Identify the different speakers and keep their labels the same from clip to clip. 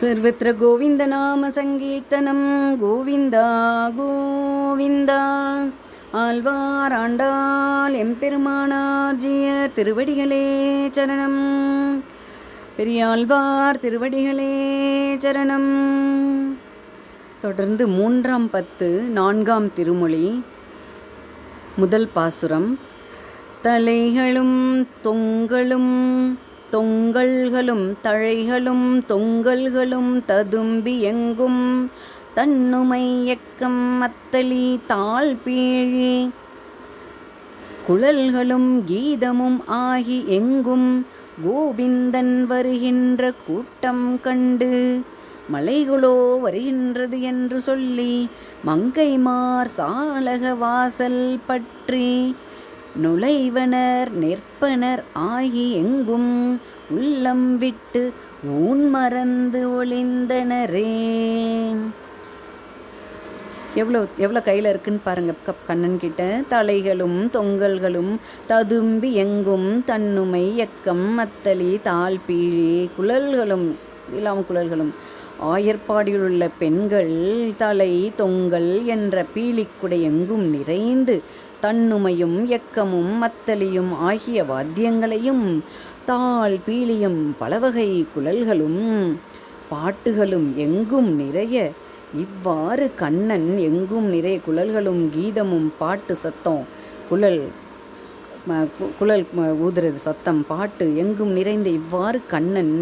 Speaker 1: सर्वत्र गोविन्दनामसङ्कीर्तनं கோவிந்தா கோவிந்தா ஆழ்வார் ஆண்டாள் எம்பெருமானார்ஜிய திருவடிகளே சரணம் பெரியாழ்வார் திருவடிகளே சரணம் தொடர்ந்து மூன்றாம் பத்து நான்காம் திருமொழி முதல் பாசுரம் தலைகளும் தொங்கலும் தொங்கல்களும் தழைகளும் தொங்கல்களும் ததும்பி எங்கும். தன்னுமை எக்கம் மத்தளி தாழ் பீழி. குழல்களும் கீதமும் ஆகி எங்கும். கோவிந்தன் வருகின்ற கூட்டம் கண்டு மலைகளோ வருகின்றது என்று சொல்லி மங்கைமார் சாலக வாசல் பற்றி நுழைவனர் நிற்பனர் ஆகி எங்கும் உள்ளம் விட்டு ஊன் மறந்து ஒளிந்தனரே. எவ்வளோ எவ்வளோ கையில் இருக்குன்னு பாருங்க கப் கண்ணன் கிட்ட. தலைகளும் தொங்கல்களும் ததும்பி எங்கும் தன்னுமை எக்கம் மத்தளி தாழ்பீழி குழல்களும் இல்லாமல் குழல்களும். ஆயர்பாடியில் உள்ள பெண்கள் தலை தொங்கல் என்ற பீலிக்குடை எங்கும் நிறைந்து தன்னுமையும் எக்கமும் மத்தளியும் ஆகிய வாத்தியங்களையும் தாள் பீலியும் பலவகை குழல்களும் பாட்டுகளும் எங்கும் நிறைய. இவ்வாறு கண்ணன் எங்கும் நிறைய குழல்களும் கீதமும் பாட்டு சத்தம் குழல் குழல் ஊதுறது சத்தம் பாட்டு எங்கும் நிறைந்த இவ்வாறு கண்ணன்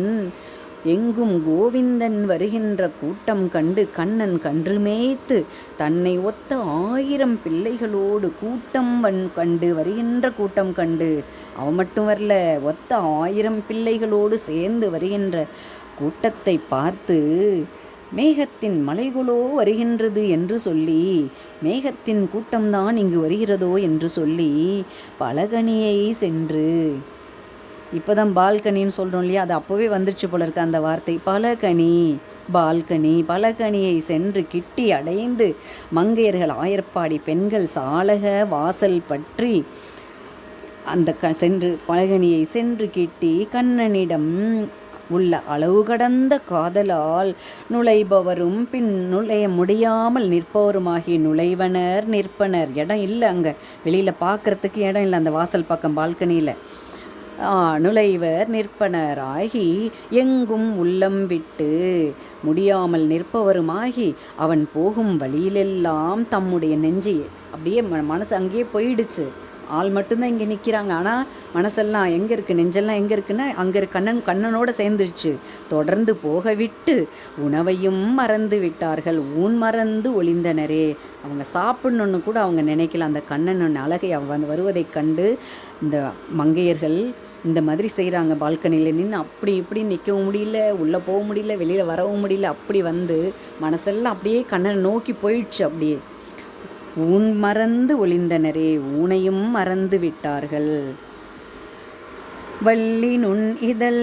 Speaker 1: எங்கும் கோவிந்தன் வருகின்ற கூட்டம் கண்டு கண்ணன் கன்று மேய்த்து தன்னை ஒத்த ஆயிரம் பிள்ளைகளோடு கூட்டம் வன் கண்டு வருகின்ற கூட்டம் கண்டு அவன் மட்டும் வரல ஒத்த ஆயிரம் பிள்ளைகளோடு சேர்ந்து வருகின்ற கூட்டத்தை பார்த்து மேகத்தின் மலைகளோ வருகின்றது என்று சொல்லி மேகத்தின் கூட்டம்தான் இங்கு வருகிறதோ என்று சொல்லி பலகணியை சென்று இப்போ தான் பால்கனின்னு சொல்கிறோம் இல்லையா? அது அப்போவே வந்துருச்சு போல இருக்கு அந்த வார்த்தை. பலகனி பால்கனி பலகனியை சென்று கிட்டி அடைந்து மங்கையர்கள் ஆயர்ப்பாடி பெண்கள் சாலக வாசல் பற்றி அந்த க சென்று பலகனியை சென்று கிட்டி கண்ணனிடம் உள்ள அளவு கடந்த காதலால் நுழைபவரும் பின் நுழைய முடியாமல் நிற்பவருமாகி நுழைவனர் நிற்பனர். இடம் இல்லை அங்கே. வெளியில் பார்க்கறதுக்கு இடம் இல்லை அந்த வாசல் பக்கம் பால்கனியில். நுழைவர் நிற்பனராகி எங்கும் உள்ளம் விட்டு முடியாமல் நிற்பவருமாகி அவன் போகும் வழியிலெல்லாம் தம்முடைய நெஞ்சை அப்படியே மனசு அங்கேயே போயிடுச்சு. ஆள் மட்டும்தான் இங்கே நிற்கிறாங்க ஆனால் மனசெல்லாம் எங்கே இருக்குது நெஞ்செல்லாம் எங்கே இருக்குன்னா அங்கே இருக்க கண்ணன் கண்ணனோட சேர்ந்துருச்சு. தொடர்ந்து போக விட்டு உணவையும் மறந்து விட்டார்கள். ஊன் மறந்து ஒளிந்தனரே. அவங்க சாப்பிடணுன்னு கூட அவங்க நினைக்கல. அந்த கண்ணன் அழகை அவன் வருவதைக் கண்டு இந்த மங்கையர்கள் இந்த மாதிரி செய்கிறாங்க பால்கனியில் நின்று அப்படி இப்படி நிற்கவும் முடியல உள்ளே போக முடியல வெளியில் வரவும் முடியல. அப்படி வந்து மனசெல்லாம் அப்படியே கண்ணனை நோக்கி போயிடுச்சு அப்படியே. ஊன் மறந்து ஒளிந்தனரே ஊனையும் மறந்து விட்டார்கள். வள்ளி நுண் இதழ்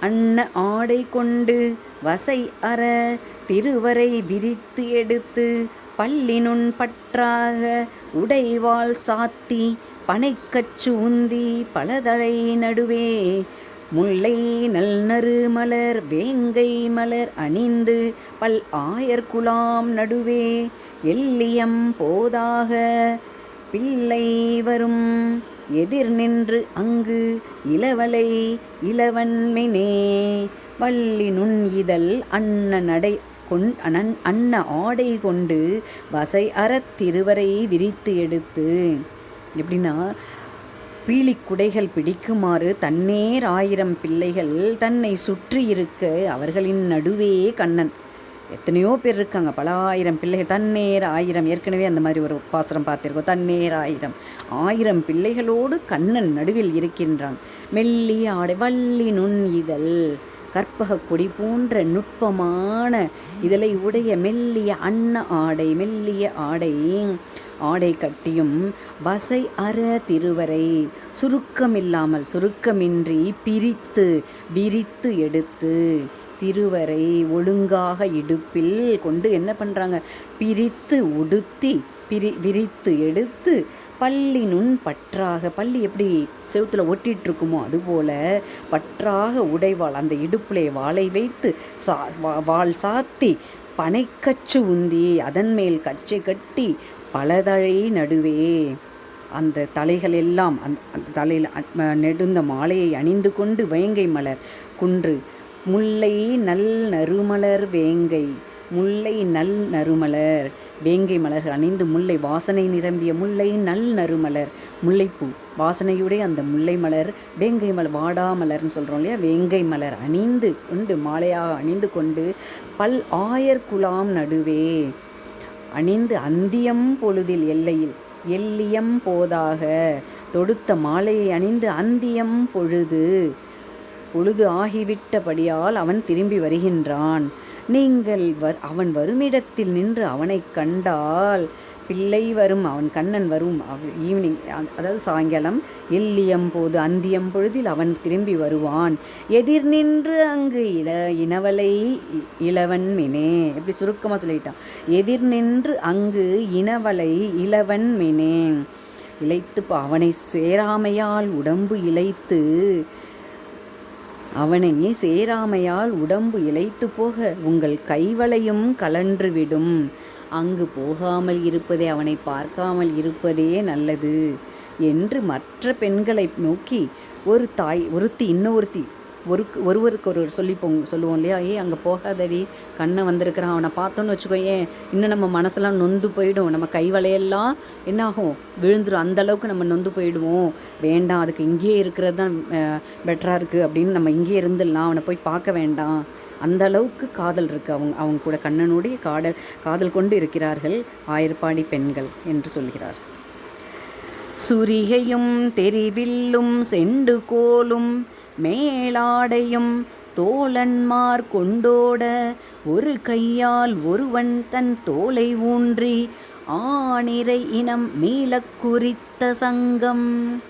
Speaker 1: அன்ன ஆடை கொண்டு வசை அற திருவரை விரித்து எடுத்து பல்லினுன் பற்றாக உடைவாள் சாத்தி பனைக்கச்சு உந்தி பலதழை நடுவே. முல்லை நல்நறு மலர் வேங்கை மலர் அணிந்து பல் ஆயர் குலாம் நடுவே. எல்லியம் போதாக பிள்ளை வரும் எதிர் நின்று அங்கு இளவலை இளவன்மினே. வள்ளி நுண் இதழ் அன்ன நடை கொண் அனன் அன்ன ஆடை கொண்டு வசை அறத் திருவரை விரித்து எடுத்து எப்படின்னா பீலிக்குடைகள் பிடிக்குமாறு தன்னேர் ஆயிரம் பிள்ளைகள் தன்னை சுற்றி இருக்க அவர்களின் நடுவே கண்ணன். எத்தனையோ பேர் இருக்காங்க பல ஆயிரம் பிள்ளைகள். தன்னேர் ஆயிரம் ஏற்கனவே அந்த மாதிரி ஒரு உப்பாசனம் பார்த்துருக்கோம். தன்னேர் ஆயிரம். ஆயிரம் பிள்ளைகளோடு கண்ணன் நடுவில் இருக்கின்றான். மெல்லிய ஆடை வள்ளி நுண் இதழ். கற்பக கொடி போன்ற நுட்பமான இதழை உடைய மெல்லிய அன்ன ஆடை மெல்லிய ஆடை ஆடை கட்டியும் வசை அற திருவரை சுருக்கமில்லாமல் சுருக்கமின்றி பிரித்து விரித்து எடுத்து திருவரை ஒழுங்காக இடுப்பில் கொண்டு என்ன பண்ணுறாங்க பிரித்து உடுத்தி பிரி விரித்து எடுத்து பல்லினுன் பற்றாக பள்ளி எப்படி செவுத்தில் ஒட்டிகிட்டு இருக்குமோ அதுபோல பற்றாக உடைவாள். அந்த இடுப்பிலே வாளை வைத்து சா வா- வாள் சாத்தி பனைக்கச்சு உந்தி அதன் மேல் கச்சை கட்டி பலதழை நடுவே. அந்த தலைகள் எல்லாம் அந்த அந்த தலையில் நெடுந்த மாலையை அணிந்து கொண்டு வேங்கை மலர். குன்று முல்லை நல் நறுமலர் வேங்கை முல்லை நல் நறுமலர். வேங்கை மலர் அணிந்து முல்லை வாசனை நிரம்பிய முல்லை நல் நறுமலர் முல்லைப்பூ வாசனையுடைய அந்த முல்லை மலர் வேங்கை மலர் வாடாமலர்னு சொல்கிறோம் இல்லையா? வேங்கை மலர் அணிந்து கொண்டு மாலையாக அணிந்து கொண்டு பல் ஆயர் குலாம் நடுவே அணிந்து அந்தியம் பொழுதில் எல்லையில் எல்லியம் போதாக தொடுத்த மாலையை அணிந்து அந்தியம் பொழுது பொழுது ஆகிவிட்டபடியால் அவன் திரும்பி வருகின்றான். நீங்கள் வர் அவன் வருமிடத்தில் நின்று அவனைக் கண்டால் பிள்ளை வரும் அவன் கண்ணன் வரும். ஈவினிங் அதாவது சாயங்காலம் எல்லியம் போது அந்தியம் பொழுதில் அவன் திரும்பி வருவான். எதிர் நின்று அங்கு இள இனவலை இளவன் மினே எப்படி சுருக்கமாக சொல்லிட்டான். எதிர் நின்று அங்கு இனவலை இளவன் மினே இழைத்து அவனை சேராமையால் உடம்பு இளைத்து அவனை சேராமையால் உடம்பு இழைத்து போக உங்கள் கைவளையும் கலன்றுவிடும். அங்கு போகாமல் இருப்பதே அவனை பார்க்காமல் இருப்பதே நல்லது. என்று மற்ற பெண்களை நோக்கி ஒரு தாய் ஒருத்தி இன்னொருத்தி ஒரு ஒருவருக்கு ஒருவர் சொல்லி சொல்லுவோம் இல்லையா? ஏய் அங்கே போகாதடி. கண்ணை வந்திருக்கிறான். அவனை பார்த்தோன்னு வச்சுக்கோ ஏன் இன்னும் நம்ம மனசெல்லாம் நொந்து போயிடும். நம்ம கை வலையெல்லாம் என்னாகும்? விழுந்துரும். அந்த அளவுக்கு நம்ம நொந்து போயிடுவோம். வேண்டாம் அதுக்கு இங்கேயே இருக்கிறது தான் பெட்டராக இருக்குது அப்படின்னு நம்ம இங்கேயே இருந்துடலாம். அவனை போய் பார்க்க வேண்டாம். அந்த அளவுக்கு காதல் இருக்குது அவங்க அவங்க கூட கண்ணனுடைய காதல் காதல் கொண்டு இருக்கிறார்கள். ஆயிரப்பாடி பெண்கள் என்று சொல்கிறார். சுரிகையும் தெரிவில்லும் செண்டு கோலும் மேலாடையும் தோழன்மார் கொண்டோட ஒரு கையால் ஒருவன் தன் தோலை ஊன்றி ஆணிரை இனம் மீளக் குறித்த சங்கம்.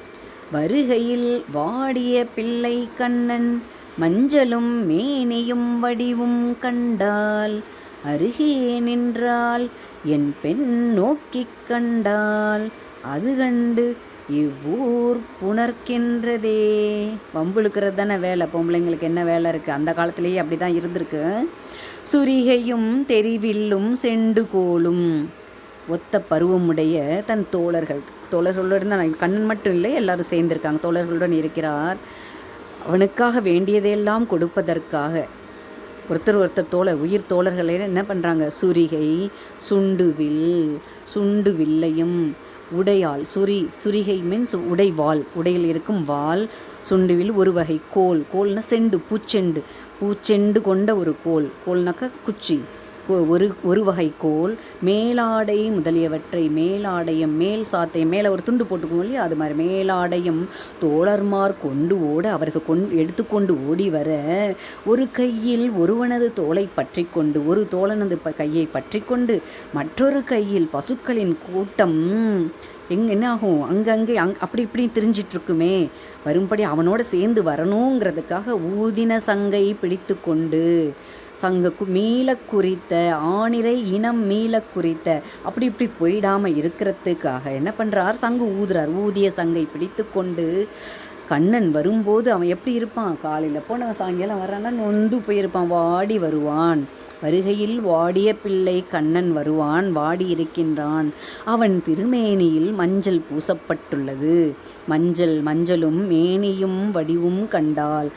Speaker 1: வருகையில் வாடிய பிள்ளை கண்ணன் மஞ்சளும் மேனியும் வடிவும் கண்டால் அருகே நின்றால் என் பெண் நோக்கிக் கண்டால் அது கண்டு இவ்வூர் புணர்க்கின்றதே. வம்புழுக்கிறது தானே வேலை. பொம்பளைங்களுக்கு என்ன வேலை இருக்குது அந்த காலத்திலேயே அப்படி தான் இருந்திருக்கு. சுரிகையும் தெரிவில்லும் செண்டுகோலும் ஒத்த பருவமுடைய தன் தோழர்கள். தோழர்களுடன் தான். கண்ணன் மட்டும் இல்லை எல்லாரும் சேர்ந்திருக்காங்க. தோழர்களுடன் இருக்கிறார். அவனுக்காக வேண்டியதையெல்லாம் கொடுப்பதற்காக. ஒருத்தர் ஒருத்தர் தோழர் உயிர் தோழர்களே என்ன பண்ணுறாங்க சுரிகை சுண்டுவில் சுண்டு வில்லையும் உடையாள். சுரி சுரிகை மீன்ஸ் உடைவாள். உடையில் இருக்கும் வாள். சுண்டுவில் ஒரு வகை கோல். கோல்னா செண்டு பூச்செண்டு. பூச்செண்டு கொண்ட ஒரு கோல். கோல்னாக்கா குச்சி. ஒரு ஒரு வகை கோல் மேலாடை முதலியவற்றை மேலாடையும் மேல் சாத்தை மேலே ஒரு துண்டு போட்டுக்கோங்க இல்லையா? அது மாதிரி மேலாடையும் தோழர்மார் கொண்டு ஓட அவர்கள் கொண்டு எடுத்துக்கொண்டு ஓடி வர ஒரு கையில் ஒருவனது தோலை பற்றி கொண்டு ஒரு தோழனது ப- கையை பற்றி கொண்டு மற்றொரு கையில் பசுக்களின் கூட்டம். எங்க என்ன ஆகும்? அங்கங்கே அங் அப்படி இப்படி தெரிஞ்சிட்ருக்குமே. வரும்படி அவனோட சேர்ந்து வரணுங்கிறதுக்காக ஊதின சங்கை பிடித்து கொண்டு சங்க கு மீள குறித்த ஆணிரை இனம் மீள குறித்த அப்படி இப்படி போயிடாம இருக்கிறதுக்காக என்ன பண்ணுறார் சங்கு ஊதுறார். ஊதிய சங்கை பிடித்து கொண்டு கண்ணன் வரும்போது அவன் எப்படி இருப்பான்? காலையில் போனவன் சாயங்காலம் வரான்னா நொந்து போயிருப்பான். வாடி வருவான். வருகையில் வாடிய பிள்ளை கண்ணன் வருவான். வாடி இருக்கின்றான். அவன் திருமேனியில் மஞ்சள் பூசப்பட்டுள்ளது. மஞ்சள் மஞ்சளும் மேனியும் வடிவும் கண்டாள்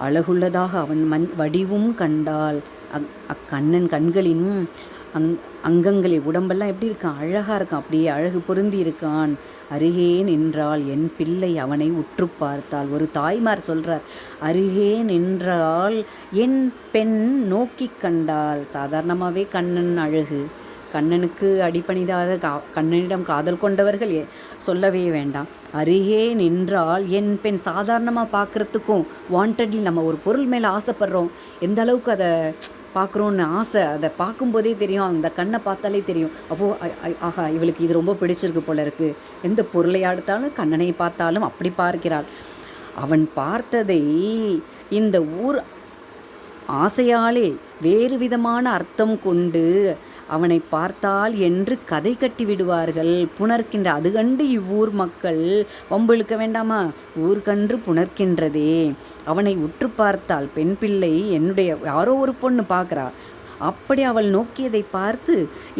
Speaker 1: அழகுள்ளதாக அவன் மண் வடிவும் கண்டாள் அக் அக்கண்ணன் கண்களின் அங் அங்கங்களை உடம்பெல்லாம் எப்படி இருக்கான்? அழகாக இருக்கான். அப்படியே அழகு பொருந்தி இருக்கான். அருகே நின்றால் என் பிள்ளை அவனை உற்று பார்த்தாள் ஒரு தாய்மார் சொல்கிறார் அருகே நின்றால் என் பெண் நோக்கி கண்டாள் சாதாரணமாகவே கண்ணன் அழகு. கண்ணனுக்கு அடிபணிதாத கா- கண்ணனிடம் காதல் கொண்டவர்கள் எ- சொல்லவே வேண்டாம். அருகே நின்றால் என் பெண் சாதாரணமாக பார்க்குறதுக்கும் வாண்டட்லி நம்ம ஒரு பொருள் மேலே ஆசைப்படுறோம். எந்த அளவுக்கு அதை பார்க்குறோன்னு ஆசை அதை பார்க்கும்போதே தெரியும் அந்த கண்ணை பார்த்தாலே தெரியும். அப்போ ஆஹா இவளுக்கு இது ரொம்ப பிடிச்சிருக்கு போல இருக்குது எந்த பொருளை அடுத்தாலும் கண்ணனை பார்த்தாலும் அப்படி பார்க்கிறாள். அவன் பார்த்ததை இந்த ஊர் ஆசையாலே வேறு விதமான அர்த்தம் கொண்டு அவனை பார்த்தால் என்று கதை கட்டி விடுவார்கள். புணர்க்கின்ற அது கண்டு இவ்வூர் மக்கள் வம்பிழுக்க வேண்டாமா? ஊர்கன்று புணர்க்கின்றதே. அவனை உற்று பார்த்தால் பெண் பிள்ளை என்னுடைய யாரோ ஒரு பொண்ணு பார்க்குறா. அப்படி அவள் நோக்கியதை பார்த்து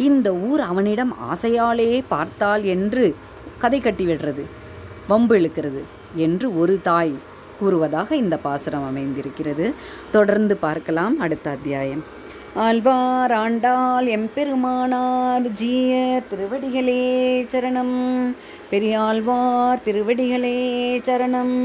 Speaker 1: இந்த ஊர் அவனிடம் ஆசையாலே பார்த்தாள் என்று கதை கட்டி விடுறது வம்பு இழுக்கிறது என்று ஒரு தாய் கூறுவதாக இந்த பாசுரம் அமைந்திருக்கிறது. தொடர்ந்து பார்க்கலாம். அடுத்த அத்தியாயம். ஆழ்வார் ஆண்டாள் எம்பெருமானார் ஜீய திருவடிகளே சரணம். பெரியாழ்வார் திருவடிகளே சரணம்.